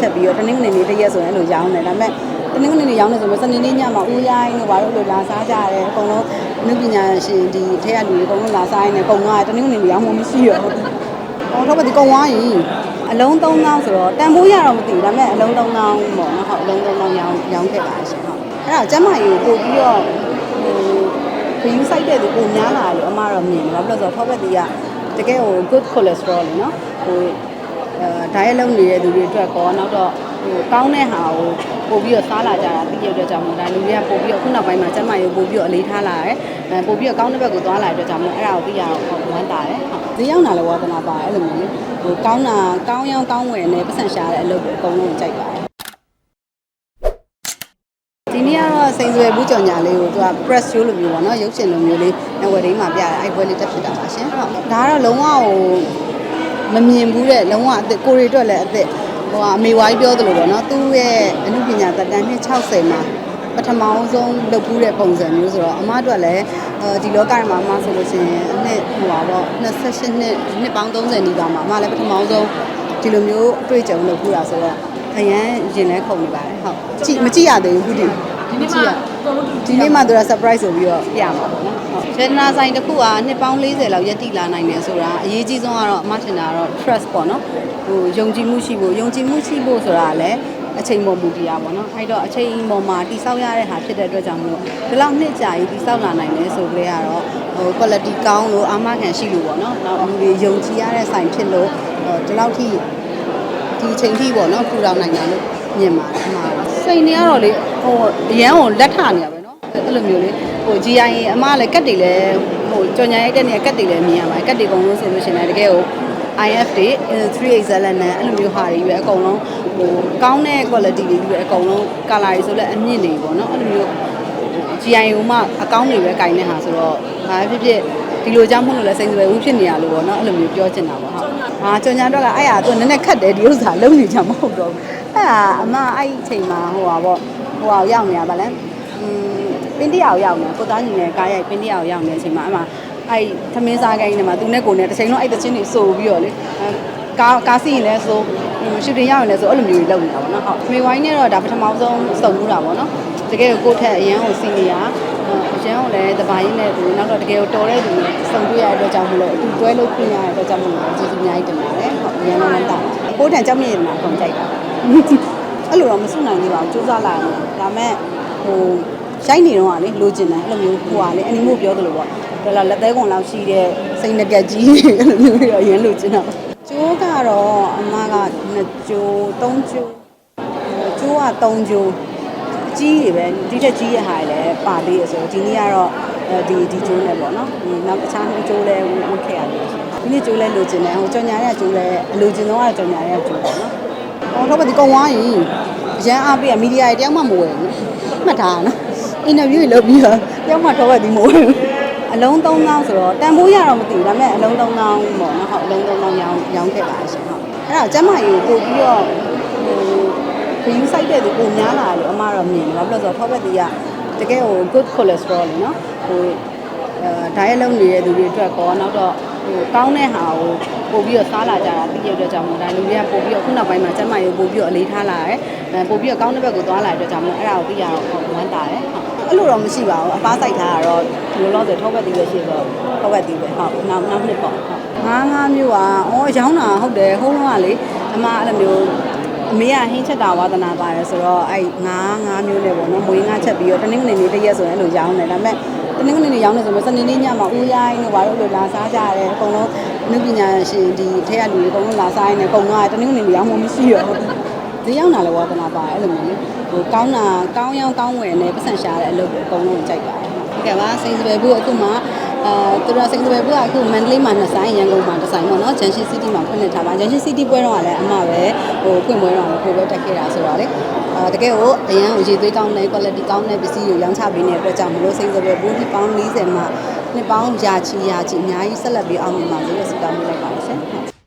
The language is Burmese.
ချက်ပြီးတော့တနင်္ဂနွေနေ့တစ်ရက်ဆိုရင်အဲ့လိုရောင်းတယ်ဒါပေမဲ့တနင်္ဂနွေနေ့ရောင်းတယ်ဆိုတော့စနေနေ့ညမှာဦးရိုင်းတို့ဘာလို့လို့လာစားကြတယ်အကုန်လုံးအနုပညာရှင်ဒီထဲကလူတွေအကုန်လုံးလာစားရင်းနဲ့ကုန်သွားတယ်တနင်္ဂနွေနေ့ရောင်းမှမရှိတော့ဘူး။အော်တော့ဗဒီကုန်သွားရင်အလုံး3000ဆိုတော့တန်ဖိုးရတော့မသိဘူးဒါပေမဲ့အလုံး3000ပေါ့နော်ဟုတ်အလုံး3000ရောင်းရောင်းခဲ့ပါရှင်ဟုတ်အဲ့ဒါကျမကြီးကိုပို့ပြီးတော့ဟိုခယူဆိုင်တဲ့သူပုံများလာလို့အမတော့မြင်တယ်ဘာဖြစ်လို့လဲဆိုတော့ထောက်ဘက်တီကတကယ်ဟို good cholesterol လေနော်ဟိုအဲ diet လုပ်နေတဲ့သူတွေအတွက်ကောနောက်တော့ဟိုကောင်းတဲ့ဟာကိုပို့ပြီးတော့စားလာကြတာသိရတဲ့ကြောင့်မို့ဒါလူတွေကပို့ပြီးတော့ခုနောက်ပိုင်းမှာကျမရုပ်ပို့ပြီးတော့အလေးထားလာတယ်အဲပို့ပြီးတော့ကောင်းတဲ့ဘက်ကိုသွားလာတဲ့ကြောင့်မို့အဲ့ဒါကိုသိရတော့ဝမ်းသာတယ်ဟုတ်ဈေးရောက်တာလည်းဝါသနာပါတယ်အဲ့လိုမျိုးလေဟိုကောင်းတာကောင်းရောင်းကောင်းဝယ်နဲ့ပတ်စံရှာတဲ့အလုပ်ကိုအကုန်လုံးကြိုက်ပါတယ်ဒီနေ့ကတော့စိန်ဆွဲဘူးကြော်ညာလေးကိုသူက press show လိုမျိုးပေါ့နော်ရုပ်ရှင်လိုမျိုးလေးအဝယ်ဒိန်းမှာပြတယ်အဲ့ဘွဲလေးတက်ဖြစ်တာပါရှင်ဟုတ်ဒါကတော့လုံးဝဟို မမြင်ဘူးတဲ့လုံးဝအသက်ကိုရီအတွက်လည်းအသက်ဟိုအမေဝိုင်းပြောသလိုပေါ့နော်သူ့ရဲ့အမှုပညာသက်တမ်းနှစ်60မှာပထမအောင်ဆုံးလုပ်ဘူးတဲ့ပုံစံမျိုးဆိုတော့အမအတွက်လည်းအဲဒီလောကမှာအမဆိုလို့ရှိရင်အနှစ်ဟိုပါပေါ့28နှစ်နှစ်ပေါင်း30နီးပါးမှာအမလည်းပထမအောင်ဆုံးဒီလိုမျိုးအတွေ့အကြုံလုပ်ဘူးတာဆိုတော့အရန်ရင်လဲခုန်နေပါတယ်ဟုတ်ကြည့်မကြည့်ရသေးဘူးခုဒီဒီနေ့မှအကုန်လုံးတူ ဒီနေ့မှသူက surprise ဆိုပြီးတော့ပြမှာပေါ့နော်ဟုတ်ရတနာဆိုင်တစ်ခုကနှစ်ပေါင်း40လောက်ရက်တည်လာနိုင်တယ်ဆိုတာအရေးကြီးဆုံးကတော့အမထင်တာကတော့ trust ပေါ့နော်ဟိုယုံကြည်မှုရှိဖို့ယုံကြည်မှုရှိဖို့ဆိုတာလည်းအချိန်ပေါ်မူတည်ရပါတော့။အဲ့တော့အချိန်ပေါ်မှာတိဆောက်ရတဲ့ဟာဖြစ်တဲ့အတွက်ကြောင့်မို့ဒီလောက်နှစ်ကြာကြီးတိဆောက်လာနိုင်တယ်ဆိုကြတဲ့ကတော့ဟို quality ကောင်းလို့အာမခံရှိလို့ပေါ့နော်။နောက်လူတွေယုံကြည်ရတဲ့ဆိုင်ဖြစ်လို့ဟိုဒီလောက်ထိဒီအချိန်ထိပေါ့နော်ထူထောင်နိုင်တာလို့မြင်ပါတယ်အမှားစိတ်နေရတော့လေ ဟိုအရန်ကိုလက်ထနေရပဲနော်အဲ့လိုမျိုးလေဟို GI အမလည်းကတ်တွေလည်းဟိုကြော်ညာရိုက်တဲ့နေရာကတ်တွေလည်းမြင်ရပါတယ်ကတ်တွေအကုန်လုံးဆိုလို့ရှိရင်လည်းတကယ်ကို IF တွေ 3XL နဲ့အဲ့လိုမျိုးဟာတွေပဲအကုန်လုံးဟိုကောင်းတဲ့ quality တွေပဲအကုန်လုံး color တွေဆိုလည်းအမြင့်တွေပေါ့နော်အဲ့လိုမျိုး GI ဟိုမှအကောင်းတွေပဲကင်တဲ့ဟာဆိုတော့ဘာဖြစ်ဖြစ်ဒီလိုကြောင့်မလို့လဲစိတ်ဆွဲဦးဖြစ်နေရလို့ပေါ့နော်အဲ့လိုမျိုးပြောချင်တာပေါ့ဟုတ်။အာကြော်ညာတော့ကအဲ့ဟာသူနည်းနည်းခတ်တယ်ဒီဥစ္စာလုံးနေကြမဟုတ်တော့ဘူး။အဲ့ဟာအမအဲ့ဒီအချိန်မှာဟိုပါပေါ့ ဟိုဟာရောက်နေရပါလဲ။อืมပင်းတရာကိုရောက်နေကိုသားညီနဲ့ကားရိုက်ပင်းတရာကိုရောက်နေတဲ့အချိန်မှာအမအဲ့သမင်းစားကိုင်းထဲမှာသူနဲ့ကိုနဲ့တစ်ချိန်လုံးအဲ့တချင်းတွေစိုးပြီးတော့လေကားကားစီးရင်လည်းစိုးရှူတင်ရောက်ရင်လည်းဆိုအဲ့လိုမျိုးတွေလုပ်နေတာပေါ့နော်ဟုတ်။မေဝိုင်းနဲ့တော့ဒါပထမဆုံးစုံမှုတာပေါ့နော်။တကယ်ကိုကိုထက်အရန်ကိုစီနီယာအရန်ကိုလည်းတပါးရင်းနဲ့သူနောက်တော့တကယ်ကိုတော်တဲ့သူနဲ့စုံတွေ့ရတဲ့အတွက်ကြောင့်မလို့သူတွဲလို့ပြင်ရတဲ့အတွက်ကြောင့်မလို့ကျေးဇူးအများကြီးတင်ပါတယ်ဟုတ်အရန်လည်းတောင်းကိုထန်ကြောက်မြင့်နေတာပုံကြိုက်တာ အဲ့လိုတော့မစွနိုင်သေးပါဘူးစူးစမ်းလာတယ်ဒါမဲ့ဟိုရိုက်နေတော့ကလေလိုချင်တယ်အဲ့လိုမျိုးဟိုကလေအနီမို့ပြောသလိုပေါ့ဒါလာလက်သေးကွန်လောက်ရှိတဲ့စိတ်နှပြတ်ကြီးအဲ့လိုမျိုးတော့အရင်လိုချင်တာကျိုးကတော့အမကနှစ်ကျိုးသုံးကျိုးကျိုးကသုံးကျိုးအကြီးတွေပဲဒီထက်ကြီးရဟာလည်းပါသေးရဆိုတော့ဒီနေ့ကတော့အဲဒီဒီကျိုးနဲ့ပေါ့နော်ဒီနောက်တခြားနှစ်ကျိုးလည်းဝတ်ခဲ့ရတယ်ဒီနေ့ကျိုးလည်းလိုချင်တယ်ဟိုကြော်ညာတဲ့ကျိုးလည်းအလိုချင်တော့ကကြော်ညာတဲ့ကျိုးပေါ့နော် ဟောတော့ဗဒီကုံဝိုင်းရန်အားပေးရမီဒီယာတွေတယောက်မှမဝယ်ဘူးမှတ်ထားနော်အင်တာဗျူးတွေလုပ်ပြီးတော့တယောက်မှတော့ဗဒီမဝယ်ဘူးအလုံး3000ဆိုတော့တန်ဖိုးရတော့မသိဘူးဒါပေမဲ့အလုံး3000ပေါ့နော်ဟုတ်အလုံး3000ရောင်းရောင်းခဲ့ပါရှင်ဟုတ်အဲ့ဒါကျမကြီးကိုပို့ပြီးတော့ဟိုခယူဆိုင်တဲ့သူပုံများလာလို့အမတော့မြင်တယ်ဘာဖြစ်လို့လဲဆိုတော့ထောက်ဘက်တီကတကယ်ဟို good cholesterol လေနော်ဟိုအဲ diet လုပ်နေတဲ့သူတွေအတွက်ကောနောက်တော့ ဟိုကောင်းတဲ့ဟာကိုပို့ပြီးတော့စားလာကြတာသိရတဲ့အတွက်ကြောင့်မို့ဒါလူတွေကပို့ပြီးတော့ခုနောက်ပိုင်းမှာကျန်းမာရေးပို့ပြီးတော့အလေးထားလာတယ်အဲပို့ပြီးတော့ကောင်းတဲ့ဘက်ကိုသွားလာတဲ့အတွက်ကြောင့်မို့အဲ့ဒါကိုသိရတော့ဟောဝမ်းသာတယ်ဟုတ်အဲ့လိုတော့မရှိပါဘူးအပားဆိုင်ထားတာတော့ဒီလိုလို့ဆိုထောက်ဘက်တီပဲရှိတော့ထောက်ဘက်တီပဲဟုတ်နောက်နောက်နှစ်ပေါ့ဟုတ်ငါးငါးမျိုးอ่ะအော်ရောင်းတာဟုတ်တယ်ဟိုးလုံးကလေအမအဲ့လိုမျိုးအမေကဟင်းချက်တာဝါသနာပါတယ်ဆိုတော့အဲ့ငါးငါးမျိုးနဲ့ပေါ့နော်မွေးငါးချက်ပြီးတော့တနင်္ဂနွေနေ့တစ်ရက်ဆိုရင်အဲ့လိုရောင်းတယ်ဒါပေမဲ့ တနင်္ဂနွေနေ့ရောင်းတယ်ဆိုတော့စနေနေ့ညမှာဦးရိုင်းတို့ဘာလို့လို့လာစားကြတယ်အကုန်လုံးအနုပညာရှင်ဒီထဲကလူတွေအကုန်လုံးလာစားရင်းနဲ့ကုန်သွားတယ်တနင်္ဂနွေနေ့ရောင်းမှမရှိတော့ဘူးဈေးရောက်တာလည်းဝါသနာပါတယ်အဲ့လိုမျိုးလေဟိုကောင်းတာကောင်းရောင်းကောင်းဝယ်နဲ့ပတ်စံရှာတဲ့အလုပ်ကိုအကုန်လုံးကြိုက်ပါတယ်ဟုတ်ကဲ့ပါစိန်စပယ်ဘူးအခုမှအဲသူတို့စိန်စပယ်ဘူးကအခုမန္တလေးမှာနှစ်ဆိုင်ရန်ကုန်မှာတစ်ဆိုင်ပေါ့နော်ဂျန်ရှင်းစီးတီးမှာဖွင့်နေထားပါဂျန်ရှင်းစီးတီးပွဲတော့ကလည်းအမပဲဟိုဖွင့်ပွဲတော့ကိုပဲတက်ခဲ့တာဆိုတော့လေအာ တကယ်ကိုအရန်ကိုရေသွေးကောင်းတဲ့ quality ကောင်းတဲ့ပစ္စည်းကိုရောင်းချပေးနေတဲ့အတွက်ကြောင့်မလို့စိန်စပယ်ဘူးနှစ်ပေါင်း40မှာနှစ်ပေါင်းရာချီရာချီအများကြီးဆက်လက်ပြီးအောင်မြင်ပါစေလို့ဆုတောင်းပေးလိုက်ပါတယ်ရှင်